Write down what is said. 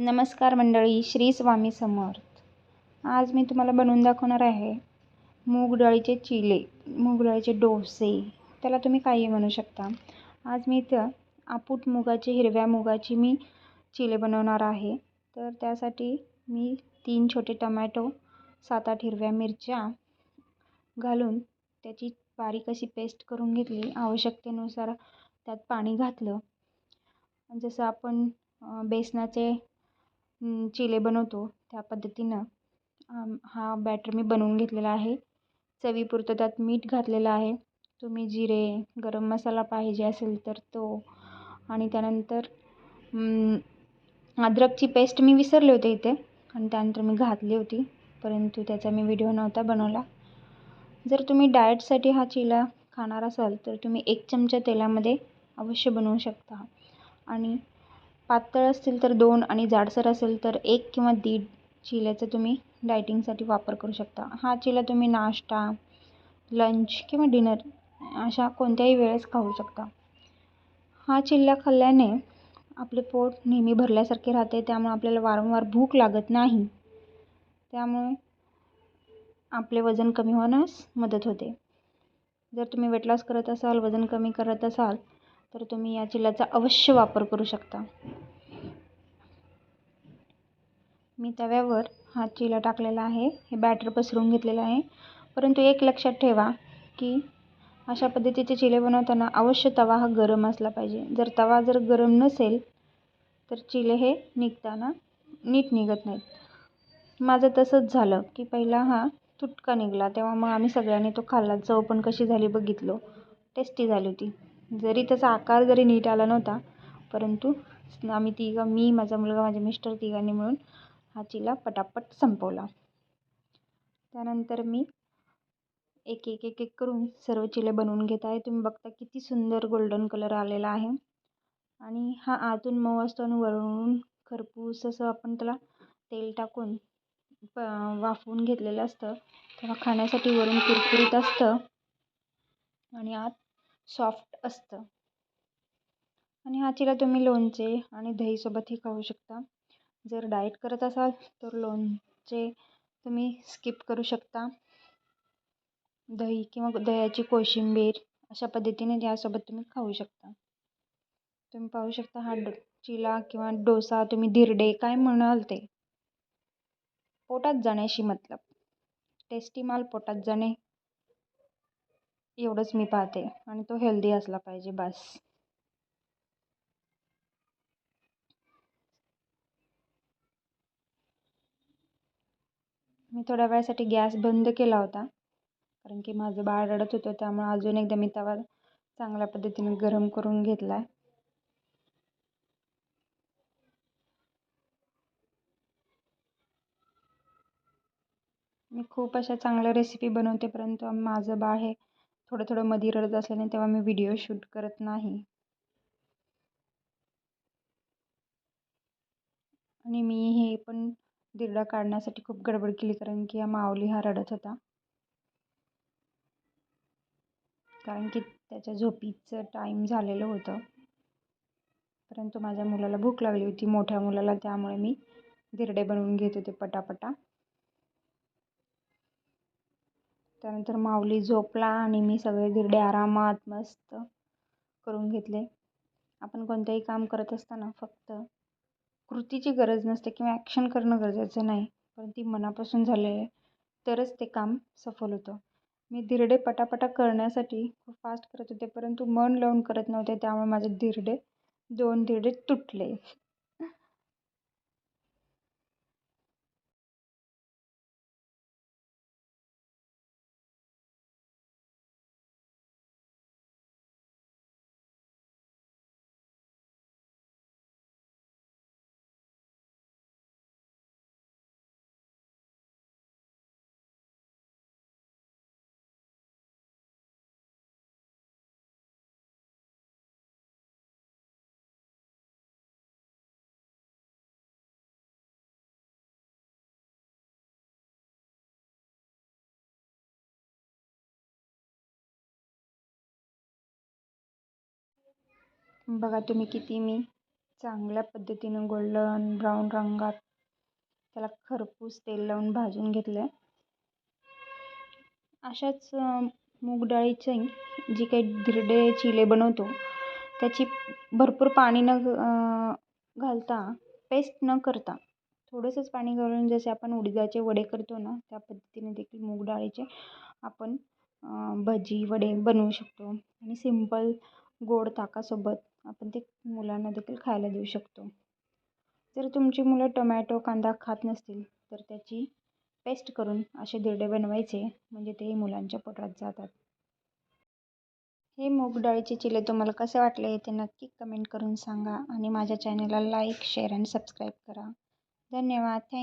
नमस्कार मंडळी श्री स्वामी समर्थ. आज मी तुम्हाला बनवून दाखवणार आहे मूग डाळीचे चिले मूग डाळीचे डोसे. त्याला तुम्ही काही म्हणू शकता. आज मी इथं आपूट मुगाची हिरव्या मुगाची मी चिले बनवणार आहे. तर त्यासाठी मी तीन छोटे टमॅटो सात आठ हिरव्या मिरच्या घालून त्याची बारीक अशी पेस्ट करून घेतली. आवश्यकतेनुसार त्यात पाणी घातलं. जसं आपण बेसनाचे चिले बनवतो त्या पद्धतीनं. हा बॅटर मी बनवून घेतलेला आहे. चवीपुरतं त्यात मीठ घातलेलं आहे. तुम्ही जिरे गरम मसाला पाहिजे असेल तर तो. आणि त्यानंतर अद्रकची पेस्ट मी विसरले होते इथे. आणि त्यानंतर मी घातली होती. परंतु त्याचा मी व्हिडिओ नव्हता बनवला. जर तुम्ही डाएटसाठी हा चिला खाणार असाल तर तुम्ही एक चमचा तेलामध्ये अवश्य बनवू शकता. आणि पातळ असतील तर दोन आणि जाडसर असेल तर एक किंवा दीड चिल्याचा तुम्ही डायटिंगसाठी वापर करू शकता. हा चिला तुम्ही नाश्ता लंच किंवा डिनर अशा कोणत्याही वेळेस खाऊ शकता. हा चिल्ला खाल्ल्याने आपले पोट नेहमी भरल्यासारखे राहते त्यामुळे आपल्याला वारंवार भूक लागत नाही. त्यामुळे आपले वजन कमी होण्यास मदत होते. जर तुम्ही वेट लॉस करत असाल वजन कमी करत असाल तर तुम्ही या चिल्ल्याचा अवश्य वापर करू शकता. मी तव्यावर हा चिला टाकलेला आहे. हे बॅटर पसरून घेतलेलं आहे. परंतु एक लक्षात ठेवा की अशा पद्धतीचे चिले बनवताना अवश्य तवा हा गरम असला पाहिजे. जर तवा जर गरम नसेल तर चिले हे निघताना नीट निघत नाहीत. माझं तसंच झालं की पहिला हा तुटका निघाला. तेव्हा मग आम्ही सगळ्यांनी तो खाल्ला. चव पण कशी झाली बघितलो. टेस्टी झाली होती. जरी त्याचा आकार जरी नीट आला नव्हता परंतु आम्ही तिघं मी माझा मुलगा माझे मिस्टर तिघांनी मिळून हा चिला पटापट संपवला. त्यानंतर मी एक एक एक एक करून सर्व चिले बनवून घेत आहे. तुम्ही बघता किती सुंदर गोल्डन कलर आलेला आहे. आणि हा आतून मऊ असतो आणि वरून खरपूस असं आपण त्याला तेल टाकून प वाफवून घेतलेलं असतं. तेव्हा खाण्यासाठी वरून कुरकुरीत असतं. आणि आत सॉफ्ट असतं. आणि हा चिला तुम्ही लोणचे आणि दहीसोबतही खाऊ शकता. जर डाएट करत असाल तर लोणचे तुम्ही स्किप करू शकता. दही किंवा दह्याची कोशिंबीर अशा पद्धतीने यासोबत तुम्ही खाऊ शकता. तुम्ही पाहू शकता हा चिला किंवा डोसा तुम्ही धिरडे काय म्हणाल ते. पोटात जाण्याशी मतलब. टेस्टी माल पोटात जाणे एवढंच मी पाहते. आणि तो हेल्दी असला पाहिजे बस. मी थोड्या वेळासाठी गॅस बंद केला होता. कारण की माझं बाळ रडत होतं त्यामुळे अजून एकदा मी तवा चांगल्या पद्धतीने गरम करून घेतला आहे मी खूप अशा चांगल्या रेसिपी बनवते परंतु माझं बाळ हे थोडं थोडं मधी रडत असल्याने तेव्हा मी व्हिडिओ शूट करत नाही. आणि मी हे पण दिरडा काढण्यासाठी खूप गडबड केली कारण की हा माऊली हा रडत होता. कारण की त्याच्या झोपीचं टाईम झालेलं होतं. परंतु माझ्या मुलाला भूक लागली होती मोठ्या मुलाला त्यामुळे मी दिरडे बनवून घेत होते पटापटा. त्यानंतर माऊली झोपला आणि मी सगळे धिरडे आरामात मस्त करून घेतले. आपण कोणतंही काम करत असताना फक्त कृतीची गरज नसते किंवा ॲक्शन करणं गरजेचं नाही पण ती मनापासून झाले तरच ते काम सफल होतं. मी धिरडे पटापटा करण्यासाठी खूप फास्ट करत होते परंतु मन लावून करत नव्हते त्यामुळे माझे धिरडे दोन धिरडे तुटले. बघा तुम्ही किती मी चांगल्या पद्धतीनं गोल्डन ब्राऊन रंगात त्याला खरपूस तेल लावून भाजून घेतलं आहे अशाच मूग डाळीची जी काही धिरडे चिले बनवतो त्याची भरपूर पाणी न घालता पेस्ट न करता थोडंसंच पाणी घालून जसे आपण उडदाचे वडे करतो ना त्या पद्धतीने देखील मूग डाळीचे आपण भजी वडे बनवू शकतो. आणि सिंपल गोड ताकासोबत आपण ते मुलांना देखील खायला देऊ शकतो. जर तुमची मुलं टोमॅटो कांदा खात नसतील तर त्याची पेस्ट करून असे धिरडे बनवायचे म्हणजे ते मुलांच्या पोटात जातात. हे मूग डाळीचे चिले तुम्हाला कसे वाटले ते नक्की कमेंट करून सांगा आणि माझ्या चॅनलला लाईक शेअर आणि सबस्क्राईब करा. धन्यवाद. थँक